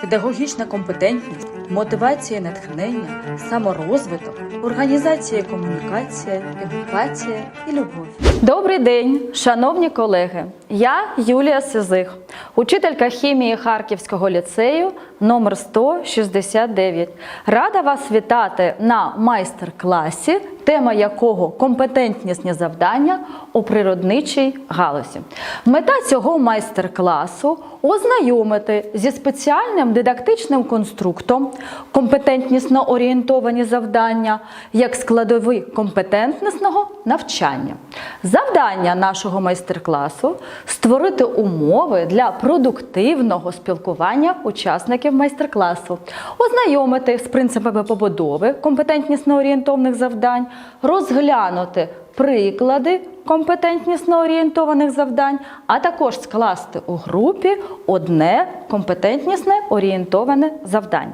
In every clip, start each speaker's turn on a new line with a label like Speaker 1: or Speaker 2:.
Speaker 1: педагогічна компетентність, мотивація натхнення, саморозвиток, організація і комунікація, емпатія і любов.
Speaker 2: Добрий день, шановні колеги. Я Юлія Сизих, учителька хімії Харківського ліцею номер 169. Рада вас вітати на майстер-класі, тема якого компетентнісні завдання у природничій галузі. Мета цього майстер-класу ознайомити зі спеціальним дидактичним конструктом компетентнісно орієнтовані завдання як складові компетентнісного навчання. Завдання нашого майстер-класу створити умови для продуктивного спілкування учасників майстер-класу, ознайомити з принципами побудови компетентнісно орієнтованих завдань, розглянути приклади компетентнісно орієнтованих завдань, а також скласти у групі одне компетентнісне орієнтоване завдання.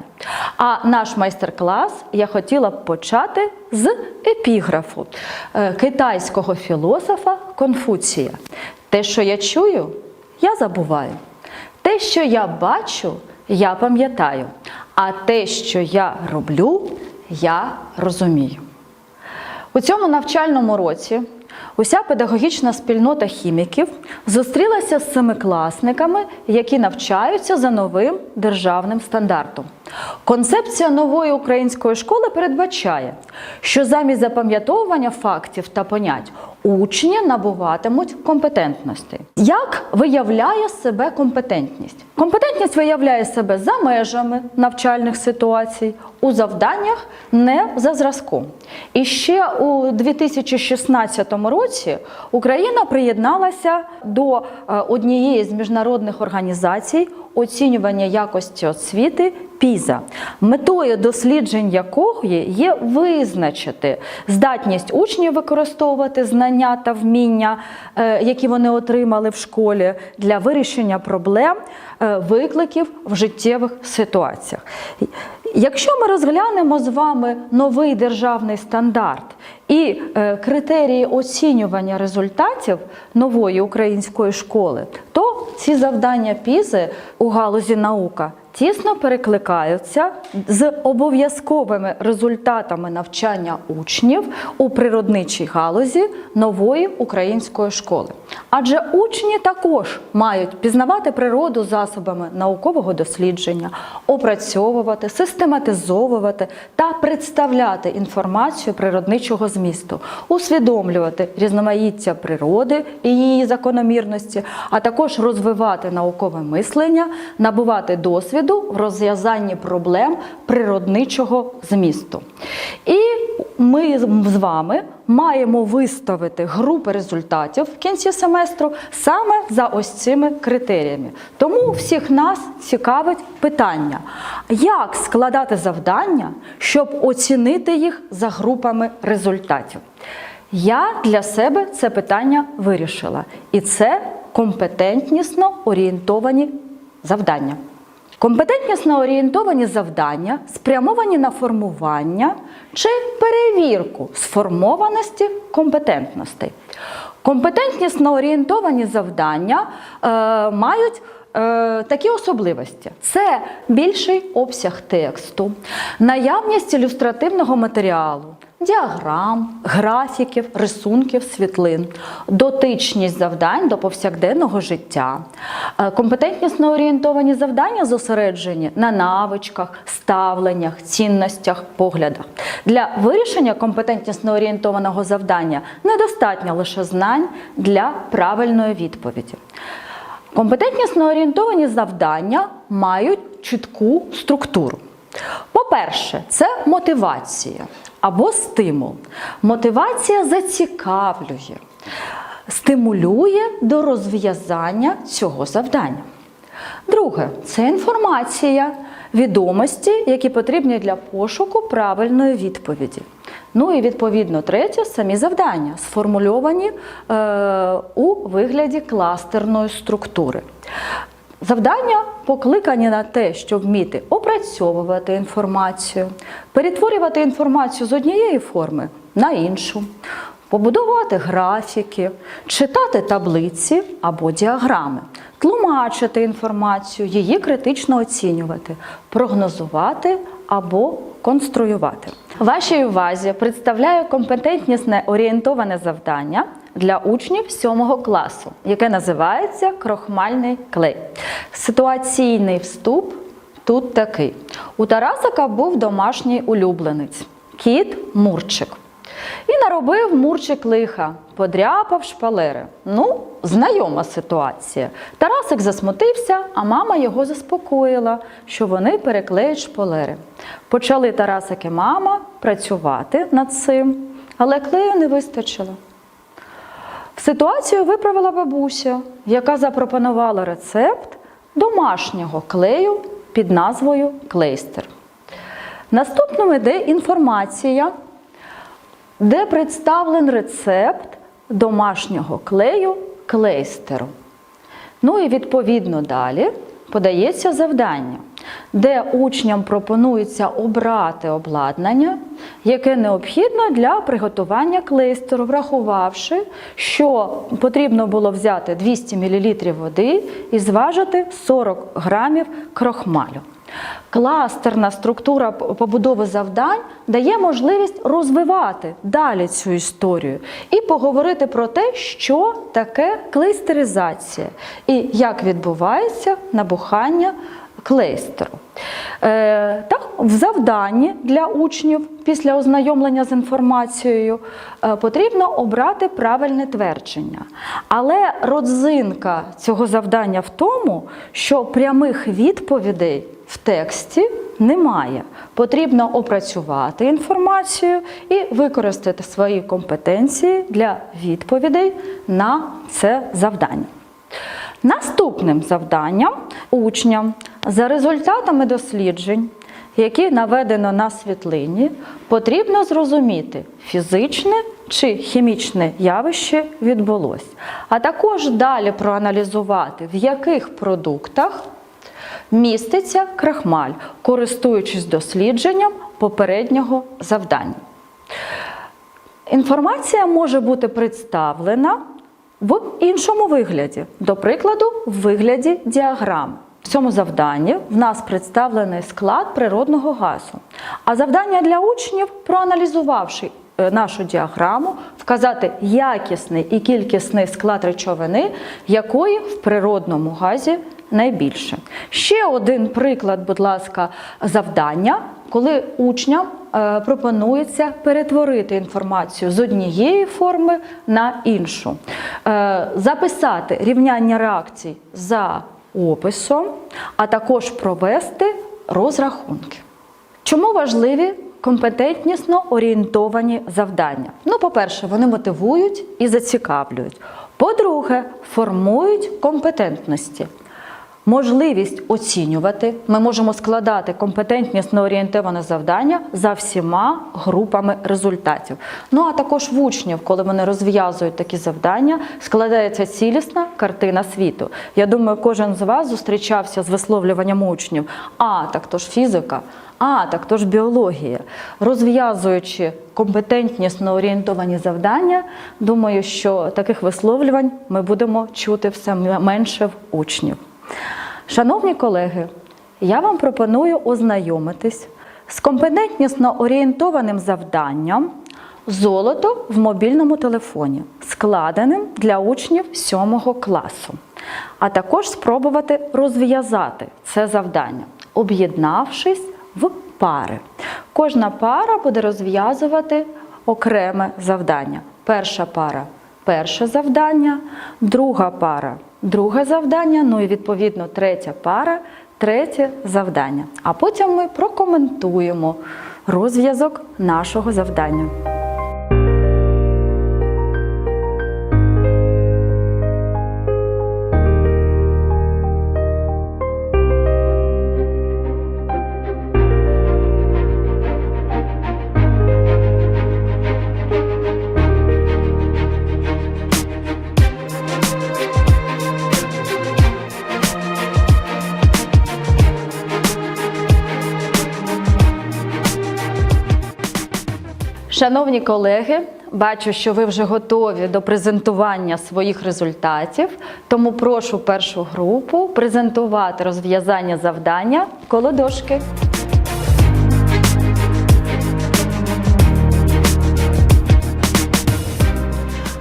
Speaker 2: А наш майстер-клас я хотіла б почати з епіграфу е, китайського філософа Конфуція. Те, що я чую, я забуваю. Те, що я бачу, я пам'ятаю. А те, що я роблю, я розумію. У цьому навчальному році уся педагогічна спільнота хіміків зустрілася з семикласниками, які навчаються за новим державним стандартом. Концепція нової української школи передбачає, що замість запам'ятовування фактів та понять учні набуватимуть компетентності. Як виявляє себе компетентність? Компетентність виявляє себе за межами навчальних ситуацій, у завданнях не за зразком. І ще у 2016 році Україна приєдналася до е, однієї з міжнародних організацій оцінювання якості освіти ПІЗа, метою досліджень якого є визначити здатність учнів використовувати знання та вміння, е, які вони отримали в школі, для вирішення проблем, викликів в життєвих ситуаціях. Якщо ми розглянемо з вами новий державний стандарт і е, критерії оцінювання результатів нової української школи, то ці завдання пізи у галузі наука тісно перекликаються з обов'язковими результатами навчання учнів у природничій галузі нової української школи. Адже учні також мають пізнавати природу засобами наукового дослідження, опрацьовувати, систематизовувати та представляти інформацію природничого змісту, усвідомлювати різноманіття природи і її закономірності, а також розвивати наукове мислення, набувати досвіду в розв'язанні проблем природничого змісту. І ми з вами маємо виставити групи результатів в кінці семестру саме за ось цими критеріями. Тому всіх нас цікавить питання, як складати завдання, щоб оцінити їх за групами результатів. Я для себе це питання вирішила, і це компетентнісно орієнтовані завдання. Компетентнісно орієнтовані завдання спрямовані на формування чи перевірку сформованості компетентностей. Компетентнісно орієнтовані завдання е, мають такі особливості: це більший обсяг тексту, наявність ілюстративного матеріалу, діаграм, графіків, рисунків, світлин, дотичність завдань до повсякденного життя, Е, компетентнісно орієнтовані завдання зосереджені на навичках, ставленнях, цінностях, поглядах. Для вирішення компетентнісно орієнтованого завдання недостатньо лише знань для правильної відповіді. Компетентнісно орієнтовані завдання мають чітку структуру. По-перше, це мотивація або стимул. Мотивація зацікавлює, стимулює до розв'язання цього завдання. Друге це інформація, відомості, які потрібні для пошуку правильної відповіді. Ну і відповідно третє самі завдання, сформульовані е, у вигляді кластерної структури. Завдання покликані на те, щоб вміти опрацьовувати інформацію, перетворювати інформацію з однієї форми на іншу, побудувати графіки, читати таблиці або діаграми, тлумачити інформацію, її критично оцінювати, прогнозувати або конструювати. Вашій увазі представляю компетентнісне орієнтоване завдання для учнів 7 класу, яке називається крохмальний клей. Ситуаційний вступ тут такий: у Тарасика був домашній улюбленець кіт Мурчик. І наробив Мурчик лиха, подряпав шпалери. Ну, знайома ситуація. Тарасик засмутився, а мама його заспокоїла, що вони переклеють шпалери. Почали Тарасик і мама працювати над цим, але клею не вистачило. Ситуацію виправила бабуся, яка запропонувала рецепт домашнього клею під назвою клейстер. Наступним іде інформація, де представлен рецепт домашнього клею клейстеру. Ну і відповідно далі подається завдання, де учням пропонується обрати обладнання, яке необхідно для приготування клейстеру, врахувавши, що потрібно було взяти 200 мл води і зважити 40 грамів крохмалю. Кластерна структура побудови завдань дає можливість розвивати далі цю історію і поговорити про те, що таке клейстеризація і як відбувається набухання клейстеру. Е, так, в завданні для учнів після ознайомлення з інформацією е, потрібно обрати правильне твердження. Але родзинка цього завдання в тому, що прямих відповідей в тексті немає. Потрібно опрацювати інформацію і використати свої компетенції для відповідей на це завдання. Наступним завданням учням за результатами досліджень, які наведено на світлині, потрібно зрозуміти, фізичне чи хімічне явище відбулось, а також далі проаналізувати, в яких продуктах міститься крахмаль, користуючись дослідженням попереднього завдання. Інформація може бути представлена в іншому вигляді, до прикладу, в вигляді діаграм. В цьому завданні в нас представлений склад природного газу. А завдання для учнів, проаналізувавши нашу діаграму, вказати якісний і кількісний склад речовини, якої в природному газі найбільше. Ще один приклад, будь ласка, завдання, коли учням е, пропонується перетворити інформацію з однієї форми на іншу, Е, записати рівняння реакцій за описом, а також провести розрахунки. Чому важливі компетентнісно орієнтовані завдання? Ну, по-перше, вони мотивують і зацікавлюють. По-друге, формують компетентності. Можливість оцінювати. Ми можемо складати компетентнісно орієнтоване завдання за всіма групами результатів. Ну а також в учнів, коли вони розв'язують такі завдання, складається цілісна картина світу. Я думаю, кожен з вас зустрічався з висловлюванням учнів. А, так то ж фізика, а, так то ж біологія. Розв'язуючи компетентнісно орієнтовані завдання, думаю, що таких висловлювань ми будемо чути все менше в учнів. Шановні колеги, я вам пропоную ознайомитись з компетентнісно орієнтованим завданням Золото в мобільному телефоні, складеним для учнів 7 класу, а також спробувати розв'язати це завдання, об'єднавшись в пари. Кожна пара буде розв'язувати окреме завдання. Перша пара перше завдання, друга пара друге завдання, ну і відповідно третя пара, третє завдання. А потім ми прокоментуємо розв'язок нашого завдання. Шановні колеги, бачу, що ви вже готові до презентування своїх результатів, тому прошу першу групу презентувати розв'язання завдання коло дошки.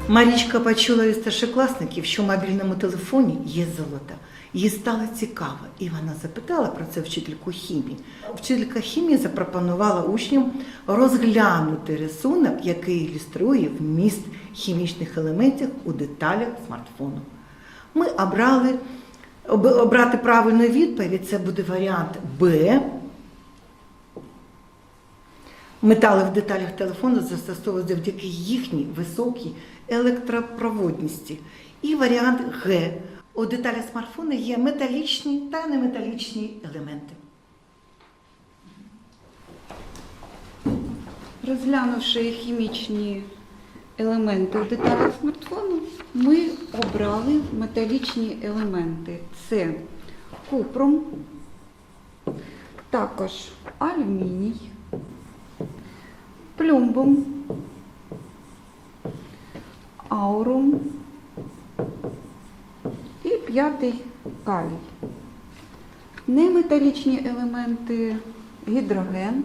Speaker 3: Марічка почула від старшокласників, що в мобільному телефоні є золото. Їй стало цікаво, і вона запитала про це вчительку хімії. Вчителька хімії запропонувала учням розглянути рисунок, який ілюструє вміст хімічних елементів у деталях смартфону. Ми обрали обрати правильну відповідь. Це буде варіант Б. Метали в деталях телефону застосовують завдяки їхній високій електропроводності. І варіант Г. У деталях смартфону є металічні та неметалічні елементи.
Speaker 4: Розглянувши хімічні елементи у деталях смартфону, ми обрали металічні елементи. Це купрум, також алюміній, плюмбум, аурум п'ятий калій. Неметалічні елементи гідроген,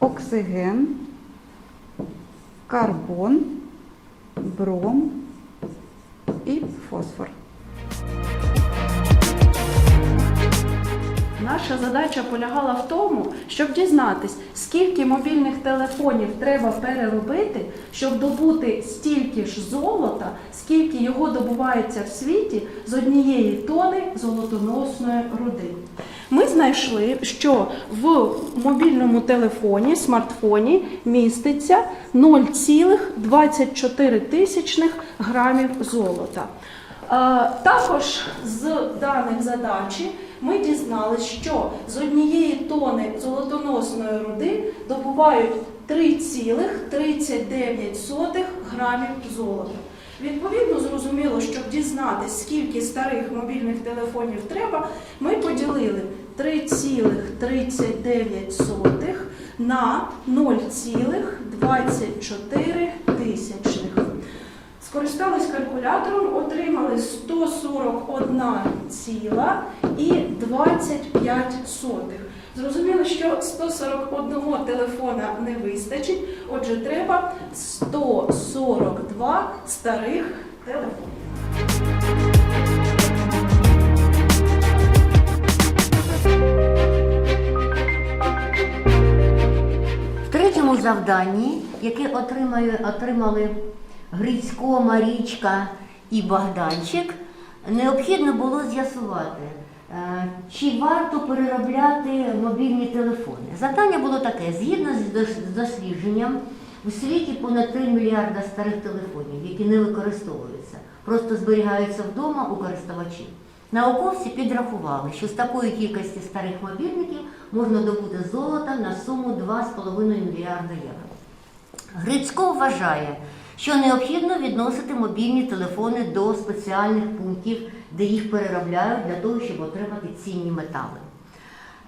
Speaker 4: оксиген, карбон, бром і фосфор.
Speaker 5: Наша задача полягала в тому, щоб дізнатись, скільки мобільних телефонів треба переробити, щоб добути стільки ж золота, скільки його добувається в світі з однієї тони золотоносної руди. Ми знайшли, що в мобільному телефоні, смартфоні міститься 0,24 тисячних грамів золота. Е, Також з даних задачі ми дізналися, що з однієї тони золотоносної руди добувають 3,39 грамів золота. Відповідно, зрозуміло, щоб дізнатися, скільки старих мобільних телефонів треба, ми поділили 3,39 на 0,24 тисячних. Скористались калькулятором, отримали 141 ціла і 25 сотих. Зрозуміло, що 141 телефона не вистачить, отже, треба 142 старих телефони.
Speaker 6: В третьому завданні, яке отримали, отримали Грицько, Марічка і Богданчик, необхідно було з'ясувати, е, чи варто переробляти мобільні телефони. Завдання було таке: згідно з дослідженням, у світі понад 3 мільярда старих телефонів, які не використовуються, просто зберігаються вдома у користувачів. Науковці підрахували, що з такої кількості старих мобільників можна добути золота на суму 2,5 мільярда євро. Грицько вважає, що необхідно відносити мобільні телефони до спеціальних пунктів, де їх переробляють для того, щоб отримати цінні метали.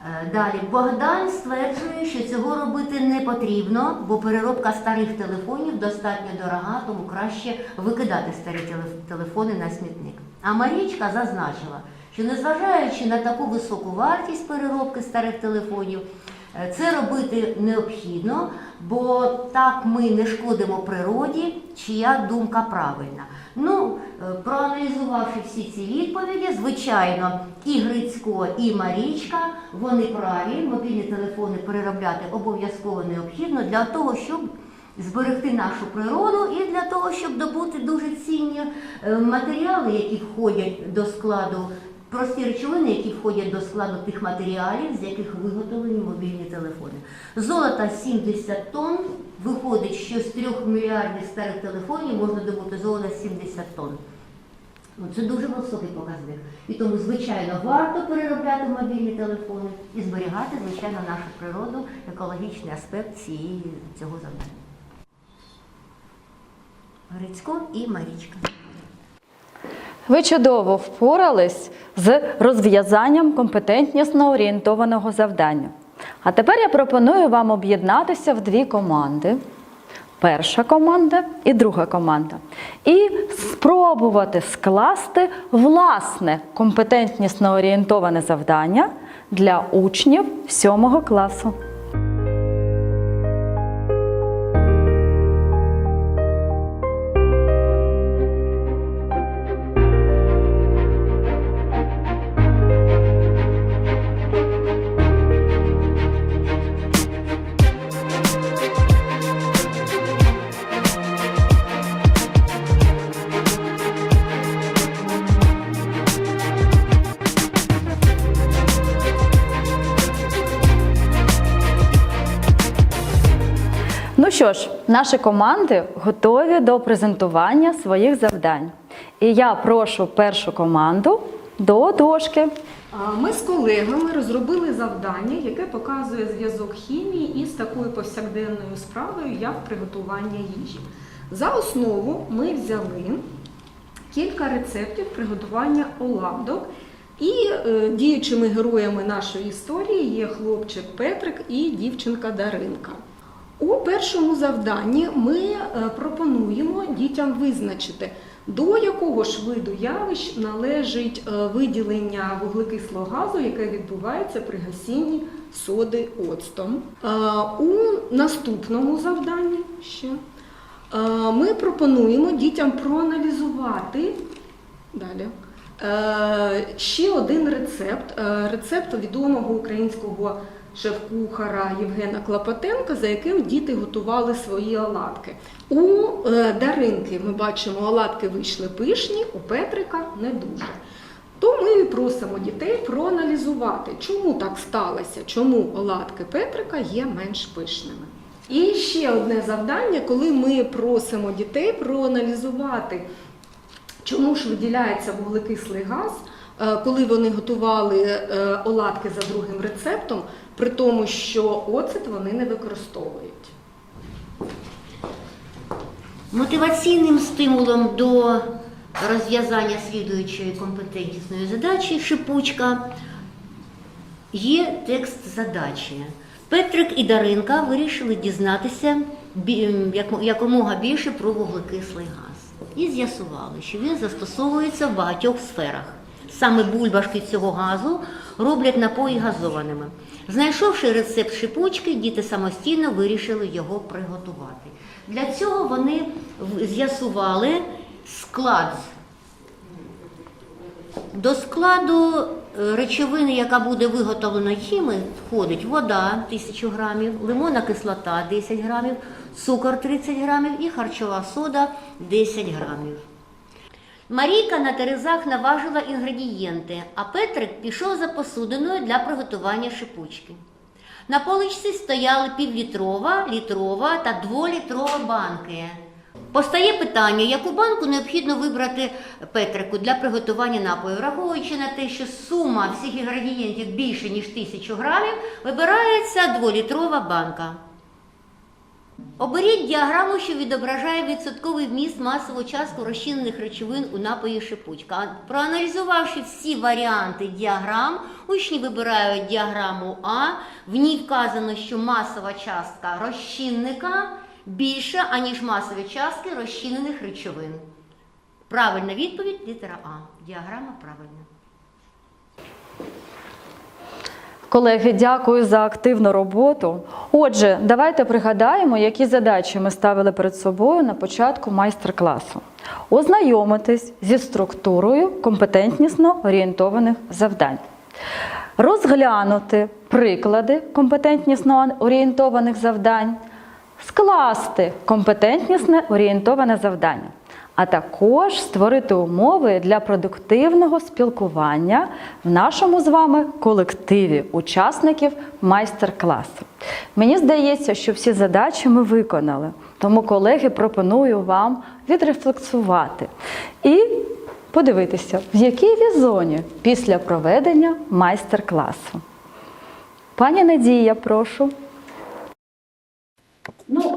Speaker 6: Е, Далі Богдан стверджує, що цього робити не потрібно, бо переробка старих телефонів достатньо дорога, тому краще викидати старі телефони на смітник. А Марічка зазначила, що незважаючи на таку високу вартість переробки старих телефонів, це робити необхідно, бо так ми не шкодимо природі, чия думка правильна. Ну, е, проаналізувавши всі ці відповіді, звичайно, і Грицько, і Марічка, вони праві, мобільні телефони переробляти обов'язково необхідно для того, щоб зберегти нашу природу і для того, щоб добути дуже цінні е, матеріали, які входять до складу, прості речовини, які входять до складу тих матеріалів, з яких виготовлені мобільні телефони. Золота 70 тонн. Виходить, що з 3 мільярдів старих телефонів можна добути золота 70 тонн. Ну, це дуже високий показник. І тому, звичайно, варто переробляти мобільні телефони і зберігати, звичайно, нашу природу, екологічний аспект цієї, цього завдання. Грицько і Марічка.
Speaker 2: Ви чудово впорались з розв'язанням компетентнісно орієнтованого завдання. А тепер я пропоную вам об'єднатися в дві команди. Перша команда і друга команда. І спробувати скласти власне компетентнісно орієнтоване завдання для учнів 7 класу. Що ж, наші команди готові до презентування своїх завдань. І я прошу першу команду до дошки.
Speaker 7: Ми з колегами розробили завдання, яке показує зв'язок хімії із такою повсякденною справою, як приготування їжі. За основу ми взяли кілька рецептів приготування оладок. І е, діючими героями нашої історії є хлопчик Петрик і дівчинка Даринка. У першому завданні ми е, пропонуємо дітям визначити, до якого ж виду явищ належить е, виділення вуглекислого газу, яке відбувається при гасінні соди оцтом. Е, У наступному завданні ще ми пропонуємо дітям проаналізувати далі. Ще один рецепт рецепт відомого українського шеф-кухара Євгена Клопотенка, за яким діти готували свої оладки. У е, Даринки ми бачимо, оладки вийшли пишні, у Петрика не дуже. То ми просимо дітей проаналізувати, чому так сталося, чому оладки Петрика є менш пишними. І ще одне завдання, коли ми просимо дітей проаналізувати Чому ж виділяється вуглекислий газ, е, коли вони готували е, оладки за другим рецептом, при тому, що оцет вони не використовують?
Speaker 6: Мотиваційним стимулом до розв'язання слідуючої компетентнісної задачі шипучка є текст задачі. Петрик і Даринка вирішили дізнатися якомога більше про вуглекислий газ. І з'ясували, що він застосовується в багатьох сферах. Саме бульбашки цього газу роблять напої газованими. Знайшовши рецепт шипучки, діти самостійно вирішили його приготувати. Для цього вони з'ясували склад до складу е, речовини, яка буде виготовлена хімії, входить вода 1000 грамів, лимонна кислота 10 грамів, цукор 30 грамів і харчова сода 10 грамів. Марійка на терезах наважила інгредієнти, а Петрик пішов за посудиною для приготування шипучки. На поличці стояли півлітрова, літрова та дволітрова банки. Постає питання, яку банку необхідно вибрати Петрику для приготування напою, враховуючи на те, що сума всіх інгредієнтів більше ніж 1000 грамів, вибирається дволітрова банка. Оберіть діаграму, що відображає відсотковий вміст масову частку розчинених речовин у напої шипучка. Проаналізувавши всі варіанти діаграм, учні вибирають діаграму А. В ній вказано, що масова частка розчинника більша, аніж масові частки розчинених речовин. Правильна відповідь літера А. Діаграма правильна.
Speaker 2: Колеги, дякую за активну роботу. Отже, давайте пригадаємо, які задачі ми ставили перед собою на початку майстер-класу. Ознайомитись зі структурою компетентнісно орієнтованих завдань. Розглянути приклади компетентнісно орієнтованих завдань, скласти компетентнісне орієнтоване завдання, а також створити умови для продуктивного спілкування в нашому з вами колективі учасників майстер-класу. Мені здається, що всі задачі ми виконали, тому, колеги, пропоную вам відрефлексувати і подивитися, в якій ви зоні після проведення майстер-класу. Пані Надія, прошу.
Speaker 5: Ну,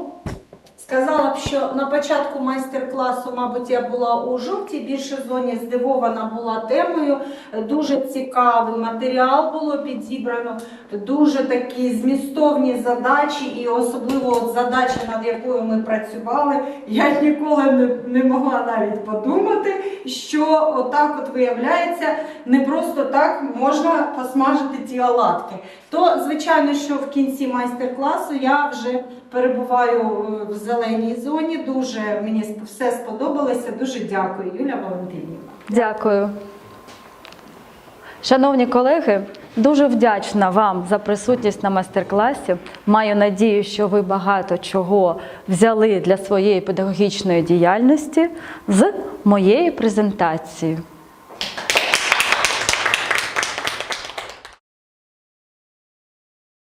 Speaker 8: Сказала б, що на початку майстер-класу, мабуть, я була у жовтій більше зоні, здивована була темою. Дуже цікавий матеріал було підібрано, дуже такі змістовні задачі, і особливо от задача, над якою ми працювали. Я ніколи не, не могла навіть подумати, що отак от виявляється, не просто так можна посмажити ті оладки. То, звичайно, що в кінці майстер-класу я вже перебуваю е, в зеленій зоні. Дуже мені все сподобалося. Дуже дякую, Юля Валентинівна.
Speaker 2: Дякую. Шановні колеги, дуже вдячна вам за присутність на майстер-класі. Маю надію, що ви багато чого взяли для своєї педагогічної діяльності з моєї презентації.